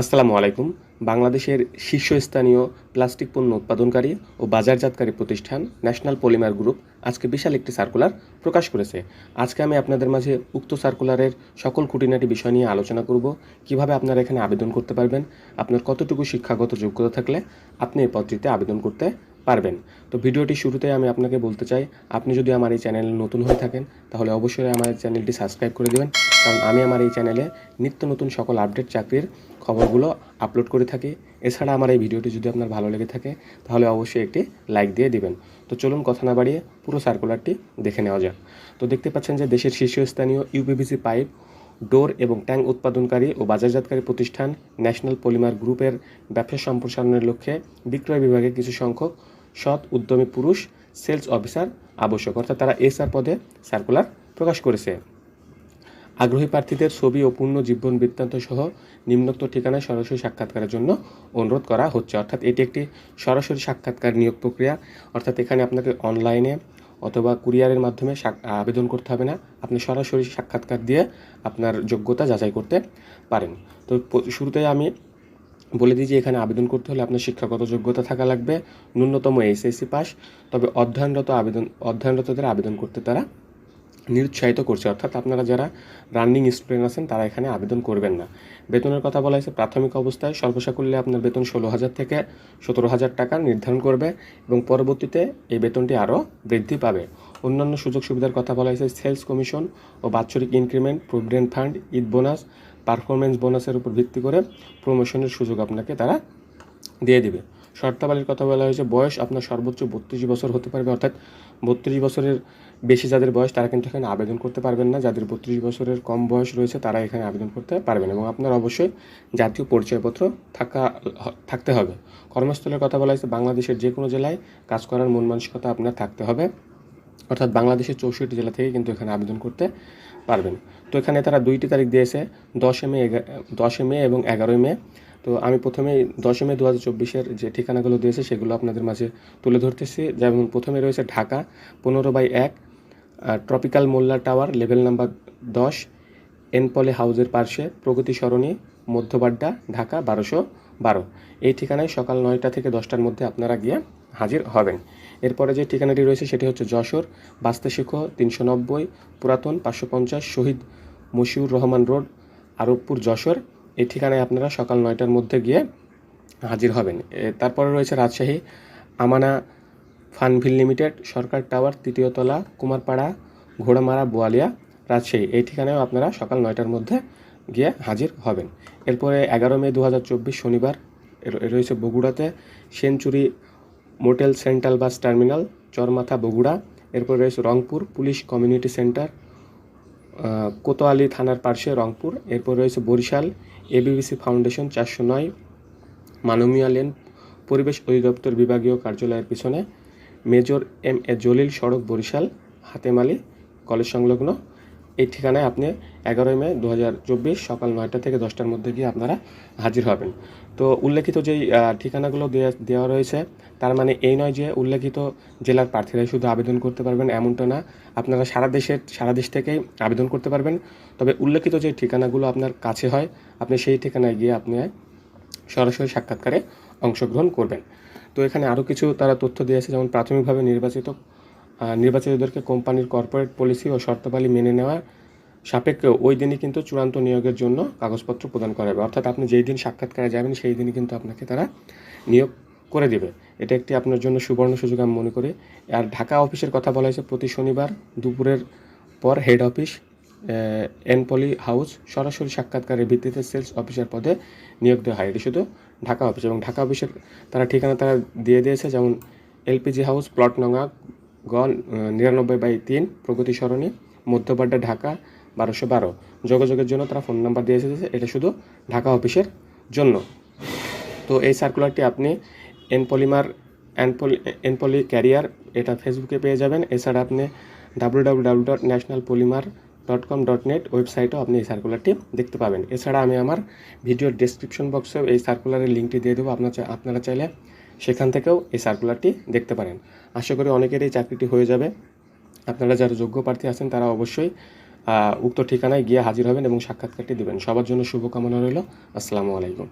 আসসালামু আলাইকুম। বাংলাদেশের শীর্ষস্থানীয় প্লাস্টিক পণ্য উৎপাদনকারী ও বাজারজাতকারী প্রতিষ্ঠান ন্যাশনাল পলিমার গ্রুপ আজকে বিশাল একটি সার্কুলার প্রকাশ করেছে। আজকে আমি আপনাদের মাঝে উক্ত সার্কুলারের সকল খুঁটিনাটি বিষয় নিয়ে আলোচনা করব, কীভাবে আপনারা এখানে আবেদন করতে পারবেন, আপনার কতটুকু শিক্ষাগত যোগ্যতা থাকলে আপনি এই পদটিতে আবেদন করতে পারবেন। তো ভিডিওটি শুরুতে আমি আপনাকে বলতে চাই, আপনি যদি আমার এই চ্যানেলে নতুন হয়ে থাকেন, তাহলে অবশ্যই আমার চ্যানেলটি সাবস্ক্রাইব করে দেবেন, কারণ আমি আমার এই চ্যানেলে নিত্য নতুন সকল আপডেট চাকরির খবরগুলো আপলোড করে থাকি। এছাড়া আমার এই ভিডিওটি যদি আপনার ভালো লেগে থাকে, তাহলে অবশ্যই একটি লাইক দিয়ে দিবেন। তো চলুন কথা না বাড়িয়ে পুরো সার্কুলারটি দেখে নেওয়া যাক। তো দেখতে পাচ্ছেন যে দেশের শীর্ষস্থানীয় ইউপিভিসি পাইপ, ডোর এবং ট্যাঙ্ক উৎপাদনকারী ও বাজারজাতকারী প্রতিষ্ঠান ন্যাশনাল পলিমার গ্রুপের ব্যবসা সম্প্রসারণের লক্ষ্যে বিক্রয় বিভাগে কিছু সংখ্যক সৎ, উদ্যমী পুরুষ সেলস অফিসার আবশ্যক। অর্থাৎ তারা এসআর পদে সার্কুলার প্রকাশ করেছে। আগ্রহী প্রার্থীদের ছবি ও পূর্ণ জীবন বৃত্তান্ত সহ নিম্নোক্ত ঠিকানায় সরাসরি সাক্ষাৎকারের জন্য অনুরোধ করা হচ্ছে। অর্থাৎ এটি একটি সরাসরি সাক্ষাৎকার নিয়োগ প্রক্রিয়া। অর্থাৎ এখানে আপনাকে অনলাইনে অথবা কুরিয়ারের মাধ্যমে আবেদন করতে হবে না। আপনি সরাসরি সাক্ষাৎকার দিয়ে আপনার যোগ্যতা যাচাই করতে পারেন। তো, শুরুতেই আমি বলে দিই যে এখানে আবেদন করতে হলে আপনার শিক্ষাগত যোগ্যতা থাকা লাগবে, ন্যূনতম এসএসসি পাস, তবে অধ্যয়নরত আবেদন, অধ্যয়নরতদের আবেদন করতে তারা নিরুৎসাহিত করছে। অর্থাৎ আপনারা যারা রানিং স্টুডেন্ট আছেন, তারা এখানে আবেদন করবেন না। বেতনের কথা বলা হয়েছে, প্রাথমিক অবস্থায় সর্বসাকুল্যে আপনার বেতন ষোলো হাজার থেকে সতেরো হাজার টাকা নির্ধারণ করবে এবং পরবর্তীতে এই বেতনটি আরও বৃদ্ধি পাবে। অন্যান্য সুযোগ সুবিধার কথা বলা হয়েছে, সেলস কমিশন ও বাৎসরিক increment, provident fund, Eid bonus performance বোনাসের উপর ভিত্তি করে প্রমোশনের সুযোগ আপনাকে তারা দিয়ে দেবে। শর্তাবলীর কথা বলা হয়েছে, বয়স আপনার সর্বোচ্চ বত্রিশ বছর হতে পারবে, অর্থাৎ বত্রিশ বছরের বেশি যাদের বয়স, তারা কিন্তু এখানে আবেদন করতে পারবেন না। যাদের বত্রিশ বছরের কম বয়স রয়েছে, তারা এখানে আবেদন করতে পারবেন এবং আপনার অবশ্যই জাতীয় পরিচয়পত্র থাকা, থাকতে হবে। কর্মস্থলের কথা বলা হয়েছে, বাংলাদেশের যে কোনো জেলায় কাজ করার মন মানসিকতা আপনার থাকতে হবে। অর্থাৎ বাংলাদেশের চৌষট্টি জেলা থেকে কিন্তু এখানে আবেদন করতে পারবেন। তো এখানে তারা দুইটি তারিখ দিয়েছে দশে মে দশে মে এবং এগারোই মে। তো আমি প্রথমে দশই মে দু হাজার চব্বিশের যে ঠিকানাগুলো দিয়েছে, সেগুলো আপনাদের মাঝে তুলে ধরতেছি। যেমন প্রথমে রয়েছে ঢাকা, পনেরো বাই এক tropical Molla tower, level number দশ, এনপলে হাউজের পার্শ্বে, প্রগতি সরণি, মধ্যবাড্ডা, ঢাকা, বারোশো। বারো। এই ঠিকানায় সকাল নয়টা থেকে দশটার মধ্যে আপনারা গিয়ে হাজির হবেন। এরপরে যে ঠিকানাটি রয়েছে সেটি হচ্ছে যশোর বাস্তে শিখো তিনশো নব্বই, পুরাতন পাঁচশো পঞ্চাশ, শহীদ মশিউর রহমান রোড, আরবপুর যশোর। এই ঠিকানায় আপনারা সকাল নয়টার মধ্যে গিয়ে হাজির হবেন। তারপরে রয়েছে রাজশাহী আমানা ফানভিল লিমিটেড, সরকার টাওয়ার তৃতীয় তলা কুমারপাড়া, ঘোড়ামারা, বোয়ালিয়া, রাজশাহী। এই ঠিকানায়ও আপনারা সকাল নয়টার মধ্যে গিয়ে হাজির হবেন। এরপরে এগারো মে দু হাজার চব্বিশ শনিবার রয়েছে বগুড়াতে century motel central bus terminal, Charmatha Bogura, এরপর রয়েছে Rangpur police community centre Kotwali থানার পার্শ্বে রংপুর, এরপর রয়েছে বরিশাল এবিবিসি ফাউন্ডেশন চারশো নয়, মাননীয় লেন পরিবেশ অধিদপ্তর বিভাগীয় কার্যালয়ের পিছনে, মেজর এম এ জলিল সড়ক বরিশাল, হাতেমালি, কলেজ সংলগ্ন এই ঠিকানায় আপনি এগারোই মে দু হাজার চব্বিশ সকাল নয়টা থেকে দশটার মধ্যে গিয়ে আপনারা হাজির হবেন। তো উল্লেখিত যেই ঠিকানাগুলো দেওয়া রয়েছে, তার মানে এই নয় যে উল্লেখিত জেলার প্রার্থীরাই শুধু আবেদন করতে পারবেন এমনটা না, আপনারা সারা দেশের, সারা দেশ থেকেই আবেদন করতে পারবেন। তবে উল্লেখিত যে ঠিকানাগুলো আপনার কাছে হয়, আপনি সেই ঠিকানায় গিয়ে আপনি সরাসরি সাক্ষাৎকারে অংশগ্রহণ করবেন। তো এখানে আরও কিছু তারা তথ্য দিয়েছে, যেমন প্রাথমিকভাবে নির্বাচিত নির্বাচিতদেরকে কোম্পানির কর্পোরেট পলিসি ও শর্তাবলী মেনে নেওয়া সাপেক্ষে ওই দিনই কিন্তু চূড়ান্ত নিয়োগের জন্য কাগজপত্র প্রদান করা হবে। অর্থাৎ আপনি যেই দিন সাক্ষাৎকারে যাবেন, সেই দিনই কিন্তু আপনাকে তারা নিয়োগ করে দেবে। এটা একটি আপনার জন্য সুবর্ণ সুযোগ আমি মনে করি। আর ঢাকা অফিসের কথা বলা হয়েছে, প্রতি শনিবার দুপুরের পর হেড অফিস এনপলি হাউস সরাসরি সাক্ষাৎকারের ভিত্তিতে সেলস অফিসার পদে নিয়োগ দেওয়া হয়। এটি শুধু ঢাকা অফিস এবং ঢাকা অফিসের তারা ঠিকানা তারা দিয়ে দিয়েছে, যেমন এলপিজি হাউস প্লট নঙা গ নিরানব্বই বাই তিন, প্রগতি সরণি মধ্যপাড্ডা ঢাকা, বারোশো বারো। যোগাযোগের জন্য তারা ফোন নাম্বার দিয়ে এসেছে, এটা শুধু ঢাকা অফিসের জন্য। তো এই সার্কুলারটি আপনি এনপলিমার এনপলি এনপলি ক্যারিয়ার এটা ফেসবুকে পেয়ে যাবেন। এছাড়া আপনি W W W dot national polymer dot com dot net ওয়েবসাইটেও আপনি এই সার্কুলারটি দেখতে পাবেন। এছাড়া আমি আমার ভিডিওর ডেসক্রিপশন বক্সেও এই সার্কুলারের লিঙ্কটি দিয়ে দেবো। আপনার আপনারা চাইলে সেখান থেকেও এই সার্কুলারটি দেখতে পারেন। আশা করি অনেকের এই চাকরিটি হয়ে যাবে। আপনারা যারা যোগ্য প্রার্থী আছেন, তারা অবশ্যই উক্ত ঠিকানায় গিয়ে হাজির হবেন এবং সাক্ষাৎকারটি দেবেন। সবার জন্য শুভকামনা রইল। আসসালামু আলাইকুম।